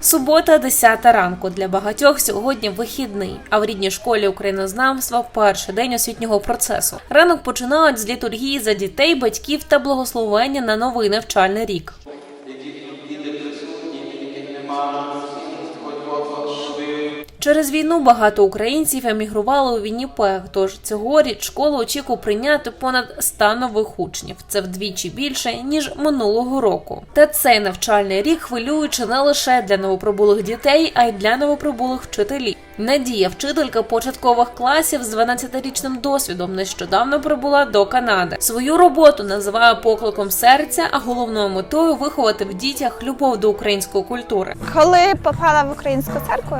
Субота, 10 ранку. Для багатьох сьогодні вихідний. А в рідній школі українознавства перший день освітнього процесу. Ранок починають з літургії за дітей, батьків та благословення на новий навчальний рік. Через війну багато українців емігрували у Вінніпег, тож цьогоріч школа очікує прийняти понад 100 нових учнів. Це вдвічі більше ніж минулого року. Та цей навчальний рік хвилюючи не лише для новоприбулих дітей, а й для новоприбулих вчителів. Надія, вчителька початкових класів з 12-річним досвідом, нещодавно прибула до Канади. Свою роботу називає покликом серця, а головною метою виховати в дітях любов до української культури. Коли попала в українську церкву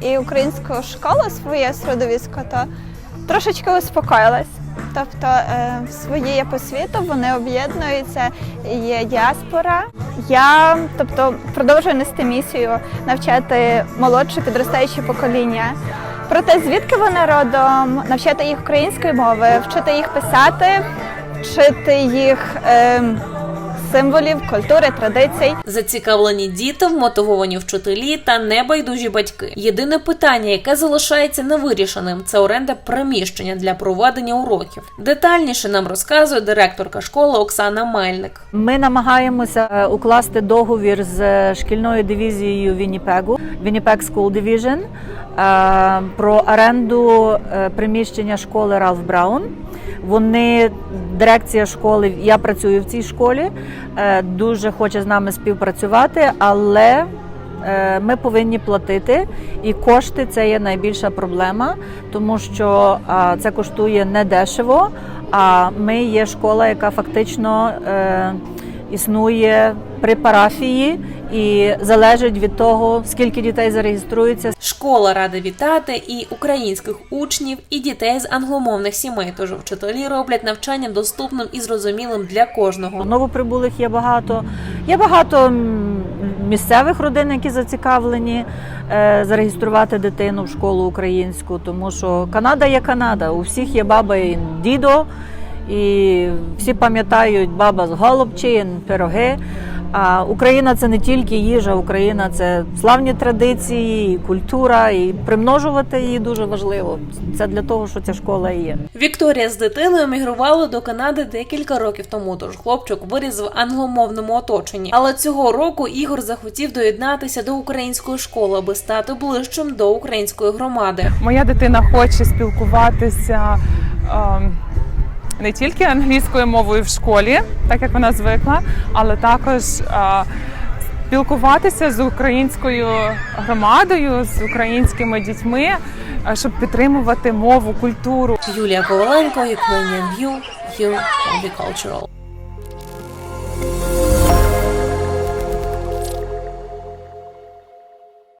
і українську школу своє середовисько, то трошечки успокоїлась. Тобто е, в своїй по світу вони об'єднуються, є діаспора. Я тобто продовжую нести місію навчати молодше підростаюче покоління. Про те, звідки вони родом, навчати їх української мови, вчити їх писати, вчити їх е, символів, культури, традицій. Зацікавлені діти, вмотивовані вчителі та небайдужі батьки. Єдине питання, яке залишається невирішеним, це оренда приміщення для проведення уроків. Детальніше нам розказує директорка школи Оксана Мельник. Ми намагаємося е, укласти договір з е, шкільною дивізією Вінніпегу, Winnipeg School Division, е, про оренду приміщення школи Ралф Браун. Вони, дирекція школи, я працюю в цій школі, е, дуже хоче з нами співпрацювати, але е, ми повинні платити, і кошти це є найбільша проблема, тому що це коштує недешево. А ми є школа, яка фактично е, існує при парафії і залежить від того, скільки дітей зареєструється. Школа рада вітати і українських учнів, і дітей з англомовних сімей. Тож вчителі роблять навчання доступним і зрозумілим для кожного. Новоприбулих є багато. Є багато місцевих родин, які зацікавлені е, зареєструвати дитину в школу українську, тому що Канада є Канада. У всіх є баба і дідо, і всі пам'ятають баба з голубчі, пироги. А Україна це не тільки їжа, Україна це славні традиції, і культура, і примножувати її дуже важливо. Це для того, що ця школа і є. Вікторія з дитиною мігрувала до Канади декілька років тому, тож хлопчик виріс в англомовному оточенні. Але цього року Ігор захотів доєднатися до української школи, аби стати ближчим до української громади. Моя дитина хоче спілкуватися ем, не тільки англійською мовою в школі, так як вона звикла, але також спілкуватися з українською громадою, з українськими дітьми, щоб підтримувати мову, культуру. Юлія Коваленко, Ukrainian View, View of the Cultural.